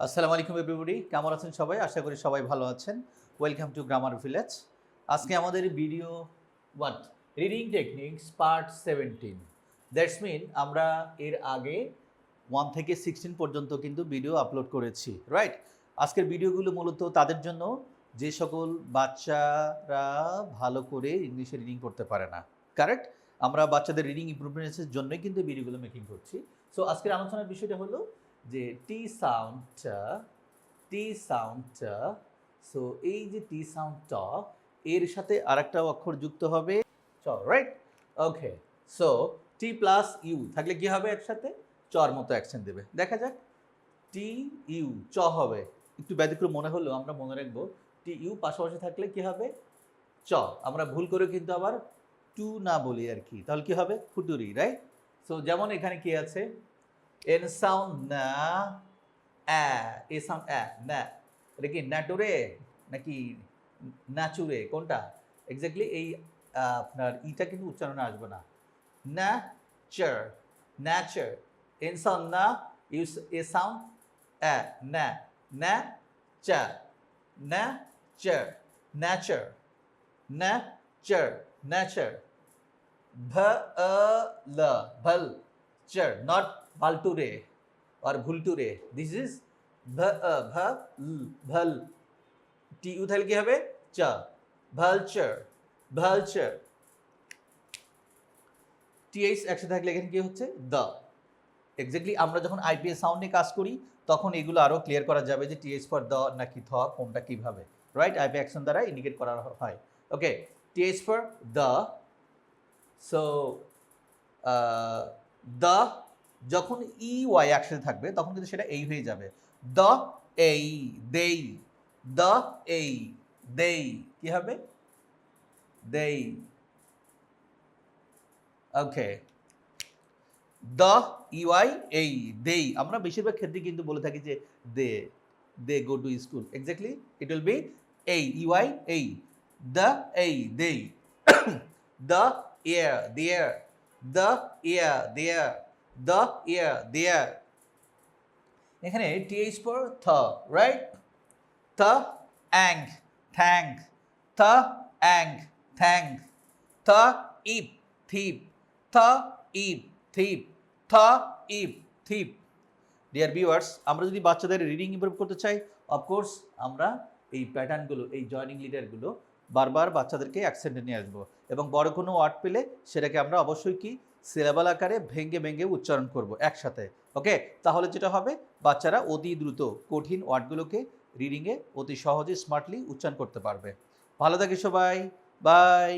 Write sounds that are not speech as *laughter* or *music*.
আসসালামু আলাইকুম এভরিবডি কেমন আছেন সবাই? আশা করি সবাই ভালো আছেন। ওয়েলকাম টু গ্রামার ভিলেজ আজকে আমাদের video what reading techniques part seventeen that's mean আমরা এর আগে ওয়ান থেকে সিক্সটিন পর্যন্ত কিন্তু ভিডিও আপলোড করেছি রাইট আজকের ভিডিওগুলো মূলত তাদের জন্য যে সকল বাচ্চারা ভালো করে ইংলিশে রিডিং করতে পারে না কারেক্ট আমরা বাচ্চাদের রিডিং ইমপ্রুভমেন্টের জন্যই কিন্তু ভিডিওগুলো মেকিং করছি। সো আজকের আলোচনার বিষয়টা হলো যে টি সাউন্ডটা টি সাউন্ডটা সো এই যে টি সাউন্ডটা এর সাথে আরেকটা অক্ষর যুক্ত হবে। চল right okay so T plus U থাকলে কি হবে একসাথে? চর মতো অ্যাকশন দেবে। দেখা যাক। টি ইউ চ হবে। একটু ব্যতিক্রম মনে হলেও আমরা মনে রাখব টি ইউ পাশাপাশি থাকলে কি হবে? চ। আমরা ভুল করে কিন্তু আবার টু না বলি আর কি। তাহলে কি হবে? ফুটুরি রাইট সো যেমন এখানে কি আছে? এন সাউন্ড না অ্যা এ সাউন্ড অ্যা না এটা কি ন্যাটোরে নাকি ন্যাচুরে কোনটা এক্স্যাক্টলি এই আপনার ইটা কিন্তু উচ্চারণে আসবে না ন্যাচার ন্যাচার এন সাউন্ড না ইউস এ সাউন্ড অ্যা না চার ন্যাচার ন্যাচার ন্যাচার ন্যাচার ভ অ ল vulture not Balture or Bhulture. This is bha, uh, bha, l, bhal. T U থাকলে কি হবে? চ। ভালচার ভালচার টিএইচ একসাথে থাকলে এখানে কি হচ্ছে? দ্য এক্স্যাক্টলি আমরা যখন আইপিএস সাউন্ড নিয়ে কাজ করি তখন এগুলো আরও ক্লিয়ার করা যাবে যে টিএস ফর দ্য নাকি থ কোনটা কীভাবে। রাইট আইপি অ্যাকশন দ্বারা ইন্ডিকেট করা হয়। Okay TH for the so the যখন ই ওয়াই একসাথে থাকবে, তখন কিন্তু সেটা এই হয়ে যাবে। দ্য এই, দেই। দ্য এই, দেই। কি হবে? দেই। ওকে দ্য ইউআই এই, দেই। আমরা বেশিরভাগ ক্ষেত্রে কিন্তু বলে থাকি যে they they go to school. Exactly it will be এই ইউআই এই। দ্য এই, they. *coughs* The air, there. The air, there. The air there এখানে টিএইচ পর থ রাইট থ অ্যাং থ্যাঙ্ক থ অ্যাং থ্যাঙ্ক থ ইপ থিপ থ ইপ থিপ থ ইপ থিপ ডিয়ার ভিউয়ার্স আমরা যদি বাচ্চাদের রিডিং ইমপ্রুভ করতে চাই অফকোর্স আমরা এই প্যাটার্নগুলো এই জয়নিং লিডারগুলো বারবার বাচ্চাদেরকে অ্যাকসেন্টে নিয়ে আসব। এবং বড় কোনো ওয়ার্ড পেলে সেটাকে আমরা অবশ্যই কি? সিলেবাল আকারে ভেঙ্গে ভেঙ্গে উচ্চারণ করব একসাথে ওকে তাহলে যেটা হবে, বাচ্চারা অতি দ্রুত কঠিন ওয়ার্ডগুলোকে রিডিংয়ে অতি সহজে স্মার্টলি উচ্চারণ করতে পারবে। ভালো থাকি সবাই বাই